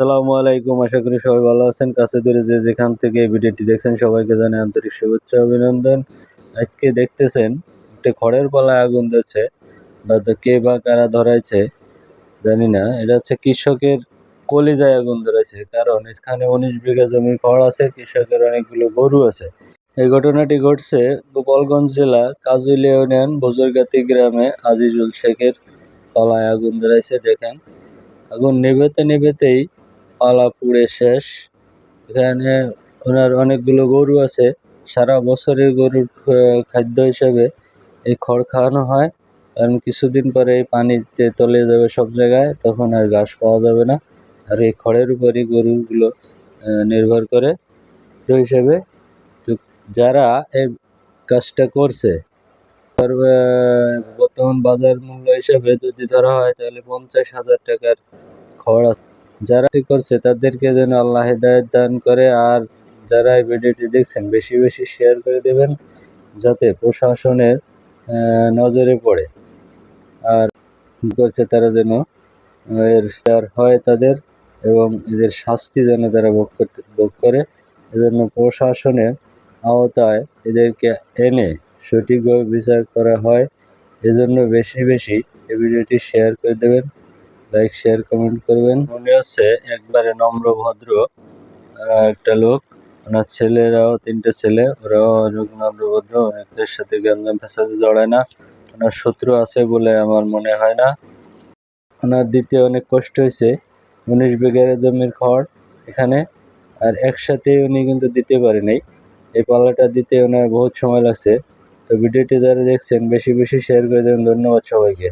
আসসালামু আলাইকুম, আশা করি সবাই ভালো আছেন। কাছে দূরে যে যেখান থেকে ভিডিওটি দেখছেন, সবাইকে জানাই আন্তরিক শুভেচ্ছা অভিনন্দন। আজকে দেখতেছেন, একটা খড়ের পালায় আগুন ধরছে। বা কে বা কারা ধরাইছে, জানি না। এটা হচ্ছে কৃষকের কলিজায় আগুন ধরেছে কারণ এখানে উনিশ বিঘা জমির খড় আছে, কৃষকের অনেকগুলো গরু আছে। এই ঘটনাটি ঘটছে গোপালগঞ্জ জেলার কাজুলিয়া ইউনিয়ন বজরগাতি গ্রামে আজিজুল শেখের পালায় আগুন ধরাইছে, দেখেন। আগুন নেভেতে নেভেতেই পালা পুড়ে শেষ। এখানে ওনার অনেকগুলো গরু আছে। সারা বছরে গরুর খাদ্য হিসেবে এই খড় খাওয়ানো হয়। কারণ কিছুদিন পরে এই পানিতে তলে যাবে সব জায়গায়, তখন আর ঘাস পাওয়া যাবে না। আর এই খড়ের উপরই গরুগুলো নির্ভর করে। তো হিসেবে তো যারা এই কাজটা করছে বর্তমান বাজার মূল্য হিসেবে যদি ধরা হয়, তাহলে পঞ্চাশ হাজার টাকার খড় যারা ঠিক করছে, তাদেরকে যেন আল্লাহ হেদায়ত দান করে। আর যারা এই ভিডিওটি দেখছেন, বেশি বেশি শেয়ার করে দেবেন, যাতে প্রশাসনের নজরে পড়ে। আর করছে তারা যেন, এর শেয়ার হয় তাদের এবং এদের শাস্তি যেন তারা ভোগ করতে, ভোগ করে। এজন্য প্রশাসনের আওতায় এদেরকে এনে সঠিকভাবে বিচার করা হয়। এজন্য বেশি বেশি এই ভিডিওটি শেয়ার করে দেবেন। লাইক শেয়ার কমেন্ট করবেন। মনে হচ্ছে একবারে নম্র, ভদ্র একটা লোক। ওনার ছেলেরাও, তিনটে ছেলে, ওরাও নম্র, ভদ্র, অনেকের সাথে গ্যাঞ্জাম ফেসাদে জড়ায় না। ওনার শত্রু আছে বলে আমার মনে হয় না। ওনার দিতে অনেক কষ্ট হয়েছে। উনিশ বিঘা জমির খড় এখানে। আর একসাথে উনি কিন্তু দিতে পারেনি এই পাল্লাটা দিতে ওনার বহুত সময় লাগছে। তো ভিডিওটি যারা দেখছেন, বেশি বেশি শেয়ার করে দেবেন। ধন্যবাদ সবাইকে।